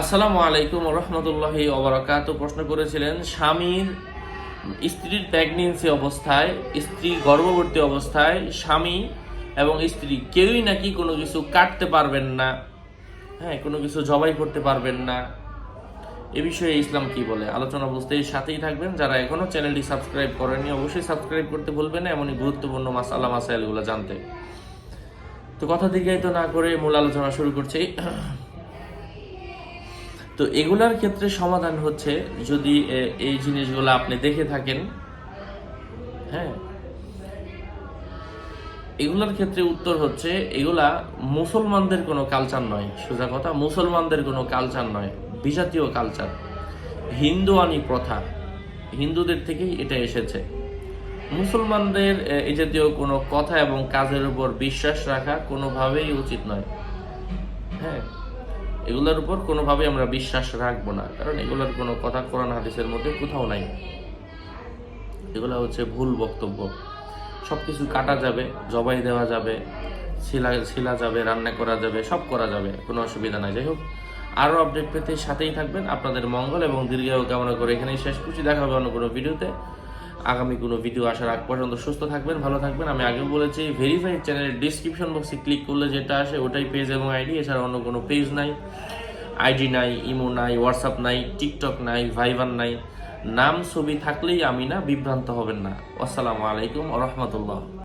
আসসালামু আলাইকুম রহমতুল্লাহি অবরাকাত প্রশ্ন করেছিলেন, স্বামীর স্ত্রীর প্রেগনেন্সি অবস্থায় স্ত্রী গর্ভবর্তী অবস্থায় স্বামী এবং স্ত্রী কেউই নাকি কোনো কিছু কাটতে পারবেন না হ্যাঁ কোনো কিছু জবাই করতে পারবেন না। এ বিষয়ে ইসলাম কি বলে? আলোচনা বুঝতে সাথেই থাকবেন। যারা এখনও চ্যানেলটি সাবস্ক্রাইব করেনি অবশ্যই সাবস্ক্রাইব করতে ভুলবেন না, এমনই গুরুত্বপূর্ণ মাসালা মাসাইলগুলো জানতে। তো কথা দীর্ঘায়িত না করে মূল আলোচনা শুরু করছি। তো এগুলার ক্ষেত্রে সমাধান হচ্ছে যদি এই জিনিসগুলো আপনি দেখে থাকেন। হ্যাঁ? এগুলার ক্ষেত্রে উত্তর হচ্ছে এগুলা মুসলমানদের কোনো কালচার নয়। সোজা কথা মুসলমানদের কোনো কালচার নয়। বিজাতীয় কালচার হিন্দুয়ানি প্রথা। হিন্দুদের থেকেই এটা এসেছে। মুসলমানদের এ, জাতীয় কোনো কথা এবং কাজের উপর বিশ্বাস রাখা কোনোভাবেই উচিত নয়। হ্যাঁ? এগুলোর উপর কোনোভাবে আমরা বিশ্বাস রাখব না। কারণ এগুলোর কোনো কথা কোরআন হাদিসের মধ্যে কোথাও নাই। এগুলো হচ্ছে ভুল বক্তব্য। সব কিছু কাটা যাবে, জবাই দেওয়া যাবে শিলা শিলা যাবে, রান্না করা যাবে, সব করা যাবে, কোনো অসুবিধা নাই। যাই হোক, আরও আপডেট পেতে সাথেই থাকবেন। আপনাদের মঙ্গল এবং দীর্ঘায়ু কামনা করে এখানেই শেষ করছি। দেখা হবে অন্য কোনো ভিডিওতে আগামী কোনো ভিডিও আসার আগ পর্যন্ত সুস্থ থাকবেন, ভালো থাকবেন। আমি আগেও বলেছি ভেরিফাইড চ্যানেলের ডিসক্রিপশন বক্সে ক্লিক করলে যেটা আসে, ওটাই পেজ এবং আইডি এছাড়া অন্য কোনো পেজ নাই। আইডি নাই ইমো নাই হোয়াটসঅ্যাপ নাই টিকটক নাই ভাইবার নাই। নাম, ছবি থাকলেই আমি না বিভ্রান্ত হবেন না। আসসালামু আলাইকুম রহমতুল্লাহ।